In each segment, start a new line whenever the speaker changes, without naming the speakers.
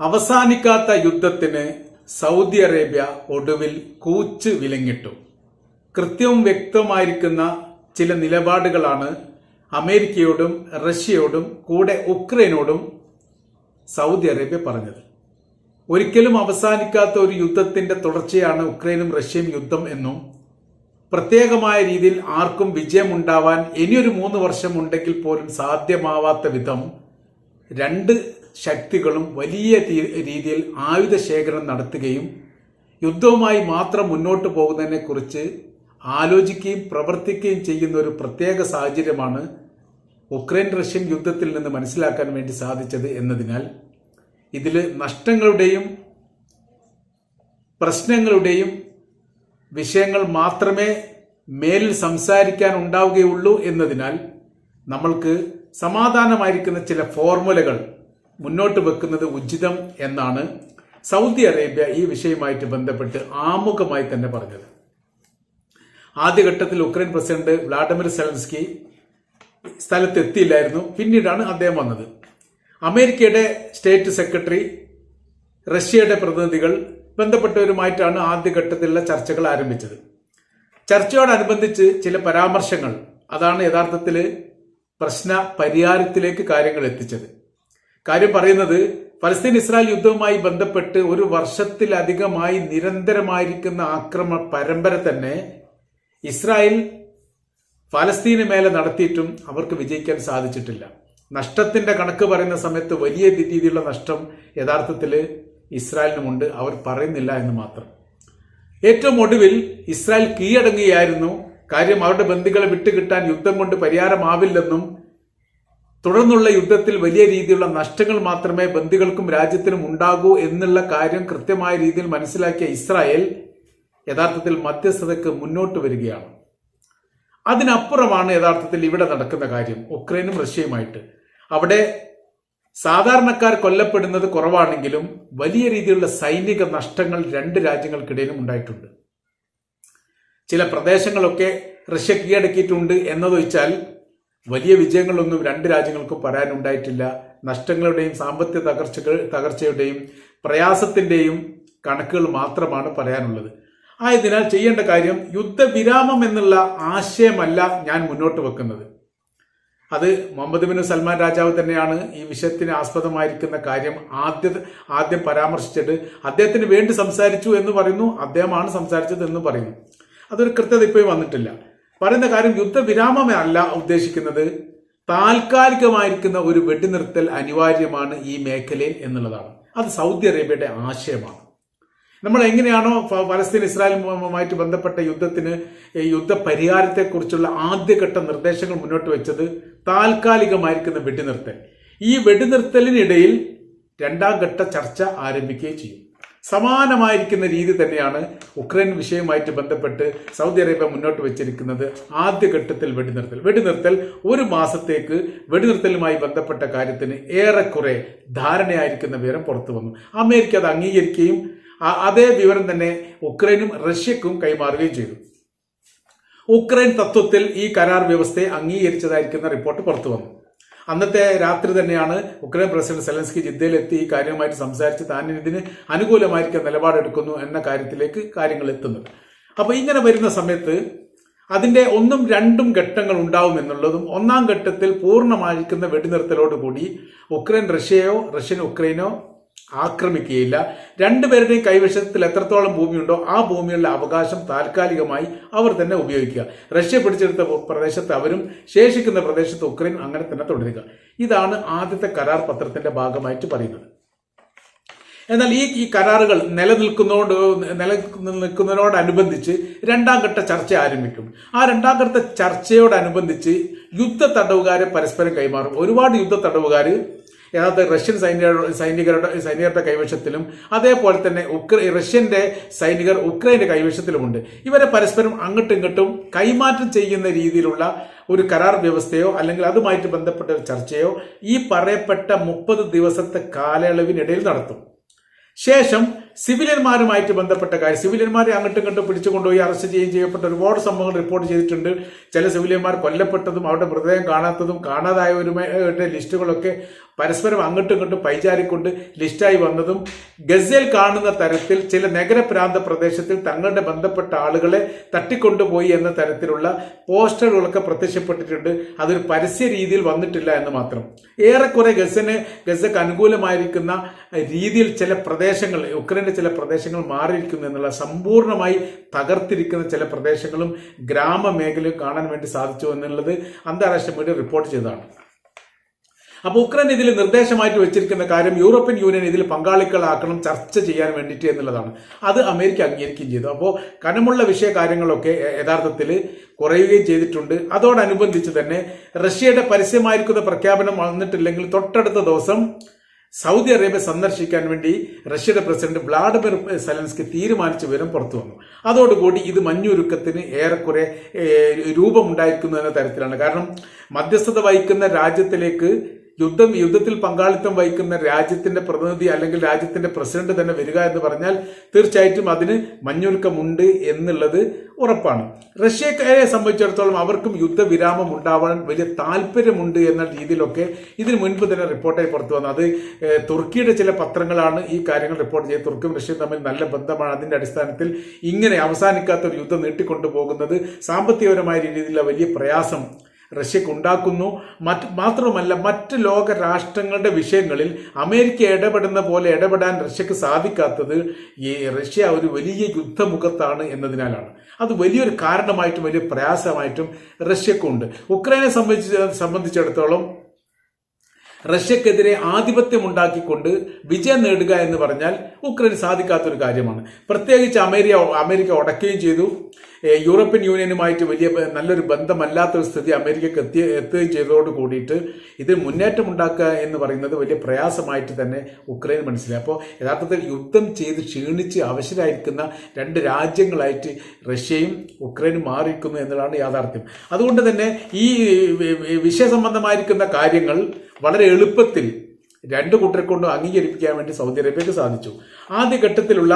അവസാനിക്കാത്ത യുദ്ധത്തിന് Saudi Arabia ഒടുവിൽ കൂച്ച് വിലങ്ങിട്ടു. കൃത്യവും വ്യക്തമായിരിക്കുന്ന ചില നിലപാടുകളാണ് അമേരിക്കയോടും റഷ്യയോടും കൂടെ ഉക്രൈനോടും സൗദി അറേബ്യ പറഞ്ഞത്. ഒരിക്കലും അവസാനിക്കാത്ത ഒരു യുദ്ധത്തിന്റെ തുടർച്ചയാണ് ഉക്രൈനും റഷ്യയും യുദ്ധം എന്നും പ്രത്യേകമായ രീതിയിൽ ആർക്കും വിജയമുണ്ടാവാൻ ഇനിയൊരു മൂന്ന് വർഷം ഉണ്ടെങ്കിൽ പോലും സാധ്യമാവാത്ത വിധം രണ്ട് ശക്തികളും വലിയ രീതിയിൽ ആയുധ ശേഖരണം നടത്തുകയും യുദ്ധവുമായി മാത്രം മുന്നോട്ട് പോകുന്നതിനെക്കുറിച്ച് ആലോചിക്കുകയും പ്രവർത്തിക്കുകയും ചെയ്യുന്ന ഒരു പ്രത്യേക സാഹചര്യമാണ് ഉക്രൈൻ റഷ്യൻ യുദ്ധത്തിൽ നിന്ന് മനസ്സിലാക്കാൻ വേണ്ടി സാധിച്ചത് എന്നതിനാൽ ഇതിൽ നഷ്ടങ്ങളുടെയും പ്രശ്നങ്ങളുടെയും വിഷയങ്ങൾ മാത്രമേ മേലിൽ സംസാരിക്കാൻ ഉണ്ടാവുകയുള്ളൂ എന്നതിനാൽ നമ്മൾക്ക് സമാധാനമായിരിക്കുന്ന ചില ഫോർമുലകൾ മുന്നോട്ട് വെക്കുന്നത് ഉചിതം എന്നാണ് സൗദി അറേബ്യ ഈ വിഷയമായിട്ട് ബന്ധപ്പെട്ട് ആമുഖമായി തന്നെ പറഞ്ഞത്. ആദ്യഘട്ടത്തിൽ ഉക്രൈൻ പ്രസിഡന്റ് വ്ളാഡിമിർ സെലൻസ്കി സ്ഥലത്തെത്തിയില്ലായിരുന്നു. പിന്നീടാണ് അദ്ദേഹം വന്നത്. അമേരിക്കയുടെ സ്റ്റേറ്റ് സെക്രട്ടറി റഷ്യയുടെ പ്രതിനിധികൾ ബന്ധപ്പെട്ടവരുമായിട്ടാണ് ആദ്യഘട്ടത്തിലുള്ള ചർച്ചകൾ ആരംഭിച്ചത്. ചർച്ചയോടനുബന്ധിച്ച് ചില പരാമർശങ്ങൾ അതാണ് യഥാർത്ഥത്തിൽ പ്രശ്ന പരിഹാരത്തിലേക്ക് കാര്യങ്ങൾ എത്തിച്ചത്. കാര്യം പറയുന്നത് ഫലസ്തീൻ ഇസ്രായേൽ യുദ്ധവുമായി ബന്ധപ്പെട്ട് ഒരു വർഷത്തിലധികമായി നിരന്തരമായിരിക്കുന്ന ആക്രമ പരമ്പര തന്നെ ഇസ്രായേൽ ഫലസ്തീന് മേലെ നടത്തിയിട്ടും അവർക്ക് വിജയിക്കാൻ സാധിച്ചിട്ടില്ല. നഷ്ടത്തിന്റെ കണക്ക് പറയുന്ന സമയത്ത് വലിയ രീതിയിലുള്ള നഷ്ടം യഥാർത്ഥത്തിൽ ഇസ്രായേലിനുമുണ്ട്. അവർ പറയുന്നില്ല എന്ന് മാത്രം. ഏറ്റവും ഒടുവിൽ ഇസ്രായേൽ കീഴടങ്ങുകയായിരുന്നു. കാര്യം അവരുടെ ബന്ധുക്കളെ വിട്ടുകിട്ടാൻ യുദ്ധം കൊണ്ട് പരിഹാരമാവില്ലെന്നും തുടർന്നുള്ള യുദ്ധത്തിൽ വലിയ രീതിയിലുള്ള നഷ്ടങ്ങൾ മാത്രമേ ബന്ദികൾക്കും രാജ്യത്തിനും ഉണ്ടാകൂ എന്നുള്ള കാര്യം കൃത്യമായ രീതിയിൽ മനസ്സിലാക്കിയ ഇസ്രായേൽ യഥാർത്ഥത്തിൽ മധ്യസ്ഥതയ്ക്ക് മുന്നോട്ട് വരികയാണ്. അതിനപ്പുറമാണ് യഥാർത്ഥത്തിൽ ഇവിടെ നടക്കുന്ന കാര്യം ഉക്രൈനും റഷ്യയുമായിട്ട്. അവിടെ സാധാരണക്കാർ കൊല്ലപ്പെടുന്നത് കുറവാണെങ്കിലും വലിയ രീതിയിലുള്ള സൈനിക നഷ്ടങ്ങൾ രണ്ട് രാജ്യങ്ങൾക്കിടയിലും ഉണ്ടായിട്ടുണ്ട്. ചില പ്രദേശങ്ങളൊക്കെ റഷ്യ കീഴടക്കിയിട്ടുണ്ട് എന്നതൊഴിച്ചാൽ വലിയ വിജയങ്ങളൊന്നും രണ്ട് രാജ്യങ്ങൾക്കും പറയാനുണ്ടായിട്ടില്ല. നഷ്ടങ്ങളുടെയും സാമ്പത്തിക തകർച്ചകൾ തകർച്ചയുടെയും പ്രയാസത്തിന്റെയും കണക്കുകൾ മാത്രമാണ് പറയാനുള്ളത്. ആയതിനാൽ ചെയ്യേണ്ട കാര്യം യുദ്ധവിരാമം എന്നുള്ള ആശയമല്ല ഞാൻ മുന്നോട്ട് വെക്കുന്നത്. അത് മുഹമ്മദ് ബിൻ സൽമാൻ രാജാവ് തന്നെയാണ് ഈ വിഷയത്തിന് ആസ്പദമായിരിക്കുന്ന കാര്യം ആദ്യ ആദ്യം പരാമർശിച്ചിട്ട് അദ്ദേഹത്തിന് വേണ്ടി സംസാരിച്ചു എന്ന് പറയുന്നു അദ്ദേഹമാണ് സംസാരിച്ചത് എന്ന് പറയുന്നു. അതൊരു കൃത്യത ഇപ്പോഴും വന്നിട്ടില്ല. പറയുന്ന കാര്യം യുദ്ധവിരാമമേ അല്ല ഉദ്ദേശിക്കുന്നത്. താൽക്കാലികമായിരിക്കുന്ന ഒരു വെടിനിർത്തൽ അനിവാര്യമാണ് ഈ മേഖലയിൽ എന്നുള്ളതാണ്. അത് സൗദി അറേബ്യയുടെ ആശയമാണ്. നമ്മൾ എങ്ങനെയാണോ പലസ്തീൻ ഇസ്രായേലുമായിട്ട് ബന്ധപ്പെട്ട യുദ്ധത്തിന് യുദ്ധ പരിഹാരത്തെക്കുറിച്ചുള്ള ആദ്യഘട്ട നിർദ്ദേശങ്ങൾ മുന്നോട്ട് വെച്ചത് താൽക്കാലികമായിരിക്കുന്ന വെടിനിർത്തൽ. ഈ വെടിനിർത്തലിനിടയിൽ രണ്ടാം ഘട്ട ചർച്ച ആരംഭിക്കുകയും ചെയ്യും. സമാനമായിരിക്കുന്ന രീതി തന്നെയാണ് ഉക്രൈൻ വിഷയവുമായിട്ട് ബന്ധപ്പെട്ട് സൗദി അറേബ്യ മുന്നോട്ട് വെച്ചിരിക്കുന്നത് ആദ്യഘട്ടത്തിൽ വെടിനിർത്തൽ. വെടിനിർത്തൽ ഒരു മാസത്തേക്ക് വെടിനിർത്തലുമായി ബന്ധപ്പെട്ട കാര്യത്തിന് ഏറെക്കുറെ ധാരണയായിരിക്കുന്ന വിവരം പുറത്തു വന്നു. അമേരിക്ക അത് അംഗീകരിക്കുകയും അതേ വിവരം തന്നെ ഉക്രൈനും റഷ്യക്കും കൈമാറുകയും ചെയ്തു. ഉക്രൈൻ തത്വത്തിൽ ഈ കരാർ വ്യവസ്ഥയെ അംഗീകരിച്ചതായിരിക്കുന്ന റിപ്പോർട്ട് പുറത്തു വന്നു. അന്നത്തെ രാത്രി തന്നെയാണ് ഉക്രൈൻ പ്രസിഡന്റ് സെലൻസ്കി ജിദ്ദയിലെത്തി ഈ കാര്യവുമായിട്ട് സംസാരിച്ച് താൻ ഇതിന് അനുകൂലമായിരിക്കാൻ നിലപാടെടുക്കുന്നു എന്ന കാര്യത്തിലേക്ക് കാര്യങ്ങൾ എത്തുന്നത്. അപ്പോൾ ഇങ്ങനെ വരുന്ന സമയത്ത് അതിന്റെ ഒന്നും രണ്ടും ഘട്ടങ്ങൾ ഉണ്ടാവും എന്നുള്ളതും ഒന്നാം ഘട്ടത്തിൽ പൂർണമായിരിക്കുന്ന വെടിനിർത്തലോടുകൂടി ഉക്രൈൻ റഷ്യയോ റഷ്യൻ ഉക്രൈനോ ആക്രമിക്കുകയില്ല. രണ്ടുപേരുടെയും കൈവശത്തിൽ എത്രത്തോളം ഭൂമിയുണ്ടോ ആ ഭൂമിയുള്ള അവകാശം താൽക്കാലികമായി അവർ തന്നെ ഉപയോഗിക്കുക. റഷ്യ പിടിച്ചെടുത്ത പ്രദേശത്ത് അവരും ശേഷിക്കുന്ന പ്രദേശത്ത് ഉക്രൈൻ അങ്ങനെ തന്നെ തുടരുക. ഇതാണ് ആദ്യത്തെ കരാർ പത്രത്തിന്റെ ഭാഗമായിട്ട് പറയുന്നത്. എന്നാൽ ഈ ഈ കരാറുകൾ നിലനിൽക്കുന്നതോട് നിലനിൽക്കുന്നതിനോടനുബന്ധിച്ച് രണ്ടാം ഘട്ട ചർച്ച ആരംഭിക്കും. ആ രണ്ടാം ഘട്ട ചർച്ചയോടനുബന്ധിച്ച് യുദ്ധ തടവുകാരെ പരസ്പരം കൈമാറും. ഒരുപാട് യുദ്ധ തടവുകാർ യഥാർത്ഥ റഷ്യൻ സൈനിക സൈനികരുടെ സൈനികരുടെ കൈവശത്തിലും അതേപോലെ തന്നെ ഉക്ര റഷ്യന്റെ സൈനികർ ഉക്രൈന്റെ കൈവശത്തിലുമുണ്ട്. ഇവരെ പരസ്പരം അങ്ങോട്ടും ഇങ്ങോട്ടും കൈമാറ്റം ചെയ്യുന്ന രീതിയിലുള്ള ഒരു കരാർ വ്യവസ്ഥയോ അല്ലെങ്കിൽ അതുമായിട്ട് ബന്ധപ്പെട്ട ഒരു ചർച്ചയോ ഈ പറയപ്പെട്ട മുപ്പത് ദിവസത്തെ കാലയളവിനിടയിൽ നടത്തും. ശേഷം സിവിലിയന്മാരുമായിട്ട് ബന്ധപ്പെട്ട കാര്യം സിവിലിയന്മാരെ അങ്ങോട്ടും ഇങ്ങോട്ടും പിടിച്ചു കൊണ്ടുപോയി അറസ്റ്റ് ചെയ്യുകയും ചെയ്യപ്പെട്ട ഒരുപാട് സംഭവങ്ങൾ റിപ്പോർട്ട് ചെയ്തിട്ടുണ്ട്. ചില സിവിലിയന്മാർ കൊല്ലപ്പെട്ടതും അവരുടെ മൃതദേഹം കാണാത്തതും കാണാതായവരുമായിട്ട് ലിസ്റ്റുകളൊക്കെ പരസ്പരം അങ്ങോട്ടും ഇങ്ങോട്ടും പൈചാരിക്കൊണ്ട് ലിസ്റ്റായി വന്നതും ഗസയിൽ കാണുന്ന തരത്തിൽ ചില നഗരപ്രാന്ത പ്രദേശത്തിൽ തങ്ങളുടെ ബന്ധപ്പെട്ട ആളുകളെ തട്ടിക്കൊണ്ടുപോയി എന്ന തരത്തിലുള്ള പോസ്റ്ററുകളൊക്കെ പ്രത്യക്ഷപ്പെട്ടിട്ടുണ്ട്. അതൊരു പരസ്യ രീതിയിൽ വന്നിട്ടില്ല എന്ന് മാത്രം. ഏറെക്കുറെ ഗസന് ഗസക്ക് അനുകൂലമായിരിക്കുന്ന രീതിയിൽ ചില പ്രദേശങ്ങൾ യുക്രൈന്റെ ചില പ്രദേശങ്ങൾ മാറിയിരിക്കുന്നു എന്നുള്ള സമ്പൂർണമായി തകർത്തിരിക്കുന്ന ചില പ്രദേശങ്ങളും ഗ്രാമമേഖലയും കാണാൻ വേണ്ടി സാധിച്ചു എന്നുള്ളത് അന്താരാഷ്ട്ര മീഡിയ റിപ്പോർട്ട് ചെയ്തതാണ്. അപ്പോൾ ഉക്രൈൻ ഇതിൽ നിർദ്ദേശമായിട്ട് വെച്ചിരിക്കുന്ന കാര്യം യൂറോപ്യൻ യൂണിയൻ ഇതിൽ പങ്കാളികളാക്കണം ചർച്ച ചെയ്യാൻ വേണ്ടിയിട്ട് എന്നുള്ളതാണ്. അത് അമേരിക്ക അംഗീകരിക്കുകയും ചെയ്തു. അപ്പോൾ കനമുള്ള വിഷയ കാര്യങ്ങളൊക്കെ യഥാർത്ഥത്തിൽ കുറയുകയും ചെയ്തിട്ടുണ്ട്. അതോടനുബന്ധിച്ച് തന്നെ റഷ്യയുടെ പരസ്യമായിരിക്കുന്ന പ്രഖ്യാപനം വന്നിട്ടില്ലെങ്കിൽ തൊട്ടടുത്ത ദിവസം സൗദി അറേബ്യ സന്ദർശിക്കാൻ വേണ്ടി റഷ്യയുടെ പ്രസിഡന്റ് വ്ളാഡിമിർ സെലൻസ്കി തീരുമാനിച്ച വിവരം പുറത്തു വന്നു. അതോടുകൂടി ഇത് മഞ്ഞുരുക്കത്തിന് ഏറെക്കുറെ രൂപമുണ്ടായിരിക്കുന്നു എന്ന തരത്തിലാണ്. കാരണം മധ്യസ്ഥത വഹിക്കുന്ന രാജ്യത്തിലേക്ക് യുദ്ധം യുദ്ധത്തിൽ പങ്കാളിത്തം വഹിക്കുന്ന രാജ്യത്തിന്റെ പ്രതിനിധി അല്ലെങ്കിൽ രാജ്യത്തിന്റെ പ്രസിഡന്റ് തന്നെ വരിക എന്ന് പറഞ്ഞാൽ തീർച്ചയായിട്ടും അതിന് മഞ്ഞൊരുക്കമുണ്ട് എന്നുള്ളത് ഉറപ്പാണ്. റഷ്യക്കാരെ സംബന്ധിച്ചിടത്തോളം അവർക്കും യുദ്ധവിരാമം ഉണ്ടാവാൻ വലിയ താല്പര്യമുണ്ട് എന്ന രീതിയിലൊക്കെ ഇതിന് മുൻപ് തന്നെ റിപ്പോർട്ടായി പുറത്തു വന്നു. അത് തുർക്കിയുടെ ചില പത്രങ്ങളാണ് ഈ കാര്യങ്ങൾ റിപ്പോർട്ട് ചെയ്ത് തുർക്കിയും റഷ്യയും തമ്മിൽ നല്ല ബന്ധമാണ്. അതിന്റെ അടിസ്ഥാനത്തിൽ ഇങ്ങനെ അവസാനിക്കാത്ത ഒരു യുദ്ധം നീട്ടിക്കൊണ്ടു പോകുന്നത് സാമ്പത്തികപരമായ രീതിയിലുള്ള വലിയ പ്രയാസം റഷ്യക്ക് ഉണ്ടാക്കുന്നു. മറ്റ് മാത്രമല്ല മറ്റ് ലോക രാഷ്ട്രങ്ങളുടെ വിഷയങ്ങളിൽ അമേരിക്ക ഇടപെടുന്ന പോലെ ഇടപെടാൻ റഷ്യക്ക് സാധിക്കാത്തത് ഈ റഷ്യ ഒരു വലിയ യുദ്ധമുഖത്താണ് എന്നതിനാലാണ്. അത് വലിയൊരു കാരണമായിട്ടും വലിയ പ്രയാസമായിട്ടും റഷ്യക്കുണ്ട്. ഉക്രൈനെ സംബന്ധിച്ച് സംബന്ധിച്ചിടത്തോളം റഷ്യക്കെതിരെ ആധിപത്യം ഉണ്ടാക്കിക്കൊണ്ട് വിജയം നേടുക എന്ന് പറഞ്ഞാൽ ഉക്രൈന് സാധിക്കാത്തൊരു കാര്യമാണ്. പ്രത്യേകിച്ച് അമേരിക്ക അമേരിക്ക ഉടക്കുകയും ചെയ്തു. യൂറോപ്യൻ യൂണിയനുമായിട്ട് വലിയ നല്ലൊരു ബന്ധമല്ലാത്തൊരു സ്ഥിതി അമേരിക്കക്ക് എത്തി എത്തുകയും ചെയ്തതോട് കൂടിയിട്ട് ഇത് മുന്നേറ്റം ഉണ്ടാക്കുക എന്ന് പറയുന്നത് വലിയ പ്രയാസമായിട്ട് തന്നെ ഉക്രൈൻ മനസ്സിലായി. അപ്പോൾ യഥാർത്ഥത്തിൽ യുദ്ധം ചെയ്ത് ക്ഷീണിച്ച് അവശരായിരിക്കുന്ന രണ്ട് രാജ്യങ്ങളായിട്ട് റഷ്യയും ഉക്രൈനും മാറിയിരിക്കുന്നു എന്നുള്ളതാണ് യാഥാർത്ഥ്യം. അതുകൊണ്ട് തന്നെ ഈ വിഷയ സംബന്ധമായിരിക്കുന്ന വിഷയസംബന്ധമായിരിക്കുന്ന കാര്യങ്ങൾ വളരെ എളുപ്പത്തിൽ രണ്ട് കൂട്ടരെ കൊണ്ടും അംഗീകരിപ്പിക്കാൻ വേണ്ടി സൗദി അറേബ്യക്ക് സാധിച്ചു. ആദ്യഘട്ടത്തിലുള്ള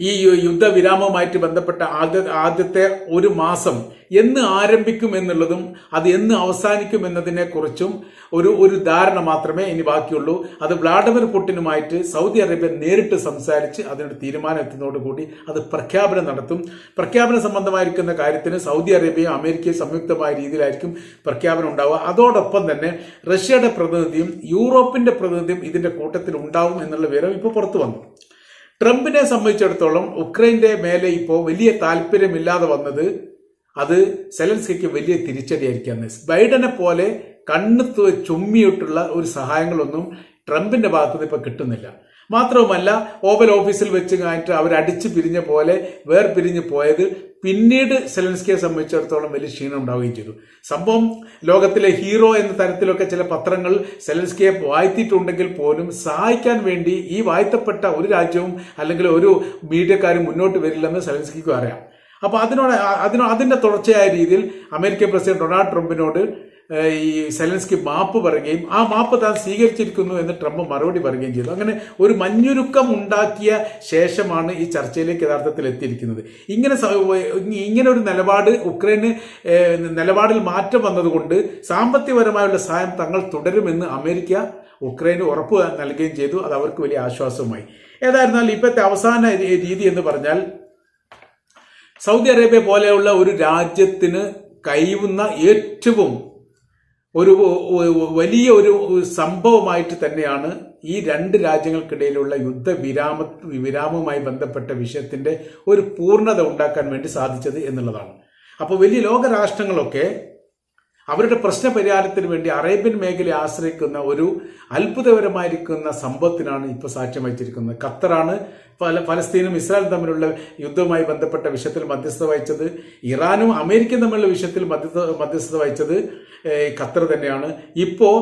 ഈ യുദ്ധവിരാമവുമായിട്ട് ബന്ധപ്പെട്ട ആദ്യ ആദ്യത്തെ ഒരു മാസം എന്ന് ആരംഭിക്കും എന്നുള്ളതും അത് എന്ന് അവസാനിക്കും എന്നതിനെ കുറിച്ചും ഒരു ഒരു ധാരണ മാത്രമേ ഇനി ബാക്കിയുള്ളൂ. അത് വ്ളാഡിമിർ പുടിനുമായിട്ട് സൗദി അറേബ്യ നേരിട്ട് സംസാരിച്ച് അതിനൊരു തീരുമാനം എത്തുന്നതോടുകൂടി അത് പ്രഖ്യാപനം നടത്തും. പ്രഖ്യാപന സംബന്ധമായിരിക്കുന്ന കാര്യത്തിന് സൗദി അറേബ്യയും അമേരിക്കയും സംയുക്തമായ രീതിയിലായിരിക്കും പ്രഖ്യാപനം ഉണ്ടാവുക. അതോടൊപ്പം തന്നെ റഷ്യയുടെ പ്രതിനിധിയും യൂറോപ്പിന്റെ പ്രതിനിധിയും ഇതിന്റെ കൂട്ടത്തിൽ ഉണ്ടാവും എന്നുള്ള വിവരം ഇപ്പോൾ പുറത്തു വന്നു. ട്രംപിനെ സംബന്ധിച്ചിടത്തോളം ഉക്രൈന്റെ മേലെ ഇപ്പോൾ വലിയ താല്പര്യമില്ലാതെ വന്നത് അത് സെലൻസ്കിക്ക് വലിയ തിരിച്ചടിയായിരിക്കാന്ന് ബൈഡനെ പോലെ കണ്ണു ചുമ്മിയിട്ടുള്ള ഒരു സഹായങ്ങളൊന്നും ട്രംപിന്റെ ഭാഗത്ത് നിന്ന് ഇപ്പൊ കിട്ടുന്നില്ല. മാത്രവുമല്ല ഓവൽ ഓഫീസിൽ വെച്ച് കഴിഞ്ഞിട്ട് അവർ അടിച്ചു പിരിഞ്ഞ പോലെ വേർപിരിഞ്ഞ് പോയത് പിന്നീട് സെലൻസ്കിയെ സംബന്ധിച്ചിടത്തോളം വലിയ ക്ഷീണം ഉണ്ടാവുകയും ചെയ്തു. സംഭവം ലോകത്തിലെ ഹീറോ എന്ന തരത്തിലൊക്കെ ചില പത്രങ്ങൾ സെലൻസ്കിയെ വാഴ്ത്തിയിട്ടുണ്ടെങ്കിൽ പോലും സഹായിക്കാൻ വേണ്ടി ഈ വാഴ്ത്തപ്പെട്ട ഒരു രാജ്യവും അല്ലെങ്കിൽ ഒരു മീഡിയക്കാരും മുന്നോട്ട് വരില്ലെന്ന് സെലൻസ്കിക്കും അറിയാം. അപ്പോൾ അതിനോട് അതിനോ അതിന്റെ തുടർച്ചയായ രീതിയിൽ അമേരിക്കൻ പ്രസിഡന്റ് ഡൊണാൾഡ് ട്രംപിനോട് ഈ സെലൻസ്കി മാപ്പ് പറയുകയും ആ മാപ്പ് താൻ സ്വീകരിച്ചിരിക്കുന്നു എന്ന് ട്രംപ് മറുപടി പറയുകയും ചെയ്തു. അങ്ങനെ ഒരു മഞ്ഞുരുക്കം ഉണ്ടാക്കിയ ശേഷമാണ് ഈ ചർച്ചയിലേക്ക് യഥാർത്ഥത്തിൽ എത്തിയിരിക്കുന്നത്. ഇങ്ങനെ ഇങ്ങനെ ഒരു നിലപാട് ഉക്രൈന് നിലപാടിൽ മാറ്റം വന്നതുകൊണ്ട് സാമ്പത്തികപരമായുള്ള സഹായം തങ്ങൾ തുടരുമെന്ന് അമേരിക്ക ഉക്രൈന് ഉറപ്പ് നൽകുകയും ചെയ്തു. അത് അവർക്ക് വലിയ ആശ്വാസമായി ഏതായിരുന്നാലും ഇപ്പോഴത്തെ അവസാന രീതി എന്ന് പറഞ്ഞാൽ സൗദി അറേബ്യ പോലെയുള്ള ഒരു രാജ്യത്തിന് കഴിയുന്ന ഏറ്റവും ഒരു വലിയ ഒരു സംഭവമായിട്ട് തന്നെയാണ് ഈ രണ്ട് രാജ്യങ്ങൾക്കിടയിലുള്ള യുദ്ധ വിരാമ വിരാമവുമായി ബന്ധപ്പെട്ട വിഷയത്തിന്റെ ഒരു പൂർണത ഉണ്ടാക്കാൻ വേണ്ടി സാധിച്ചത് എന്നുള്ളതാണ്. അപ്പോൾ വലിയ ലോകരാഷ്ട്രങ്ങളൊക്കെ അവരുടെ പ്രശ്ന പരിഹാരത്തിന് വേണ്ടി അറേബ്യൻ മേഖലയെ ആശ്രയിക്കുന്ന ഒരു അത്ഭുതകരമായിരിക്കുന്ന സമ്പത്തിനാണ് ഇപ്പോൾ സാക്ഷ്യം വഹിച്ചിരിക്കുന്നത്. ഖത്തറാണ് പല ഫലസ്തീനും ഇസ്രായേലും തമ്മിലുള്ള യുദ്ധവുമായി ബന്ധപ്പെട്ട വിഷയത്തിൽ മധ്യസ്ഥത വഹിച്ചത്. ഇറാനും അമേരിക്കയും തമ്മിലുള്ള വിഷയത്തിൽ മധ്യസ്ഥ മധ്യസ്ഥത വഹിച്ചത് ഖത്തർ തന്നെയാണ്. ഇപ്പോൾ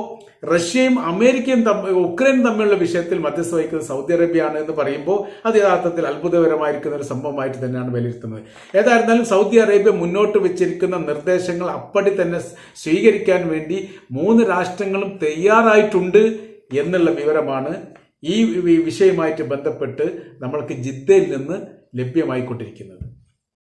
റഷ്യയും അമേരിക്കയും തമ്മിൽ ഉക്രൈനും തമ്മിലുള്ള വിഷയത്തിൽ മധ്യസ്ഥ വഹിക്കുന്നത് സൗദി അറേബ്യയാണ് എന്ന് പറയുമ്പോൾ അത് യഥാർത്ഥത്തിൽ അത്ഭുതകരമായിരിക്കുന്ന ഒരു സംഭവമായിട്ട് തന്നെയാണ് വിലയിരുത്തുന്നത്. ഏതായിരുന്നാലും സൗദി അറേബ്യ മുന്നോട്ട് വെച്ചിരിക്കുന്ന നിർദ്ദേശങ്ങൾ അപ്പടി തന്നെ സ്വീകരിക്കാൻ വേണ്ടി മൂന്ന് രാഷ്ട്രങ്ങളും തയ്യാറായിട്ടുണ്ട് എന്നുള്ള വിവരമാണ് ഈ വിഷയമായിട്ട് ബന്ധപ്പെട്ട് നമ്മൾക്ക് ജിദ്ദയിൽ നിന്ന് ലഭ്യമായിക്കൊണ്ടിരിക്കുന്നത്.